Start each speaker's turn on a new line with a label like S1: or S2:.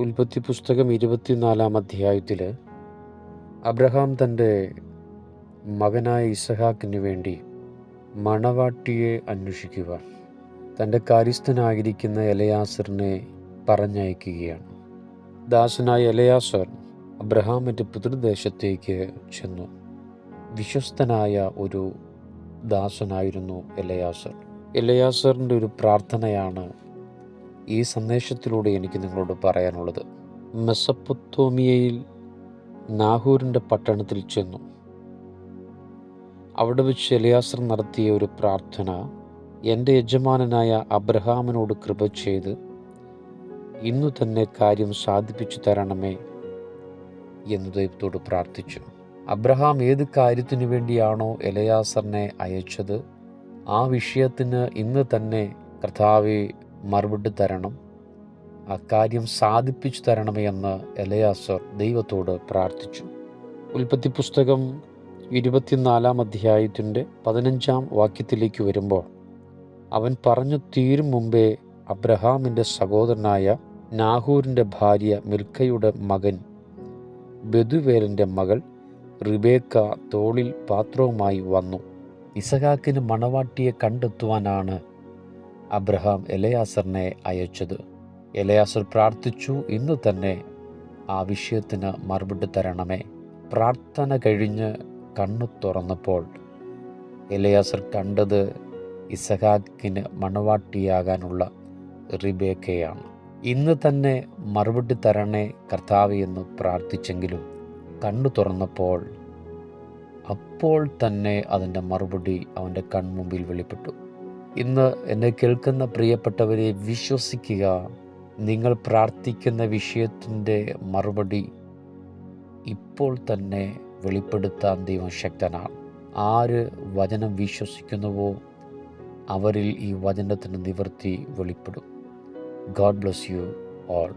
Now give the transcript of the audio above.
S1: ഉൽപ്പത്തി പുസ്തകം ഇരുപത്തിനാലാം അധ്യായത്തിൽ അബ്രഹാം തന്റെ മകനായ ഇസഹാക്കിന് വേണ്ടി മണവാട്ടിയെ അന്വേഷിക്കുക. തന്റെ കാര്യസ്ഥനായിരിക്കുന്ന എലയാസറിനെ പറഞ്ഞയക്കുകയാണ്. ദാസനായ എലയാസർ അബ്രഹാമിന്റെ പിതൃദേശത്തേക്ക് ചെന്നു. വിശ്വസ്തനായ ഒരു ദാസനായിരുന്നു എലയാസർ. എലയാസറിന്റെ ഒരു പ്രാർത്ഥനയാണ് ഈ സന്ദേശത്തിലൂടെ എനിക്ക് നിങ്ങളോട് പറയാനുള്ളത്. മെസപ്പൊത്തോമിയയിൽ നാഹൂരിന്റെ പട്ടണത്തിൽ ചെന്നു. അവിടെ വെച്ച് എലിയാസർ നടത്തിയ ഒരു പ്രാർത്ഥന എന്റെ യജമാനനായ അബ്രഹാമിനോട് കൃപ ചെയ്ത് ഇന്നു തന്നെ കാര്യം സാധിപ്പിച്ചു തരണമേ എന്ന് ദൈവത്തോട് പ്രാർത്ഥിച്ചു. അബ്രഹാം ഏത് കാര്യത്തിനു വേണ്ടിയാണോ എലയാസറിനെ അയച്ചത് ആ വിഷയത്തിന് ഇന്ന് തന്നെ കർത്താവെ മറുപടി തരണം ആ കാര്യം സാധിപ്പിച്ചു തരണമേ എന്ന് എലയാസർ ദൈവത്തോട് പ്രാർത്ഥിച്ചു. ഉൽപ്പത്തി പുസ്തകം ഇരുപത്തിനാലാം അധ്യായത്തിന്റെ പതിനഞ്ചാം വാക്യത്തിലേക്ക് വരുമ്പോൾ അവൻ പറഞ്ഞു തീരും മുമ്പേ അബ്രഹാമിന്റെ സഹോദരനായ നാഹൂരിന്റെ ഭാര്യ മിൽക്കയുടെ മകൻ ബെതുവേലിന്റെ മകൾ റിബേക്ക തോളിൽ പാത്രവുമായി വന്നു. ഇസഹാക്കിന് മണവാട്ടിയെ കണ്ടെത്തുവാനാണ് അബ്രഹാം എലയാസറിനെ അയച്ചത്. എലയാസർ പ്രാർത്ഥിച്ചു ഇന്ന് തന്നെ ആ വിഷയത്തിന് മറുപടി തരണമേ. പ്രാർത്ഥന കഴിഞ്ഞ് കണ്ണു തുറന്നപ്പോൾ എലയാസർ കണ്ടത് ഇസഹാക്കിന് മണവാട്ടിയാകാനുള്ള റിബേക്കയാണ്. ഇന്ന് തന്നെ മറുപടി തരണേ കർത്താവ് എന്ന് പ്രാർത്ഥിച്ചെങ്കിലും കണ്ണു തുറന്നപ്പോൾ അപ്പോൾ തന്നെ അതിന്റെ മറുപടി അവന്റെ കൺമുമ്പിൽ വെളിപ്പെട്ടു. ഇന്ന് എന്നെ കേൾക്കുന്ന പ്രിയപ്പെട്ടവരെ വിശ്വസിക്കുക നിങ്ങൾ പ്രാർത്ഥിക്കുന്ന വിഷയത്തിന്റെ മറുപടി ഇപ്പോൾ തന്നെ വെളിപ്പെടുത്താൻ ദൈവം ശക്തനാണ്. ആര് വചനം വിശ്വസിക്കുന്നുവോ അവരിൽ ഈ വചനത്തിന് നിവൃത്തി വെളിപ്പെടും. God bless you all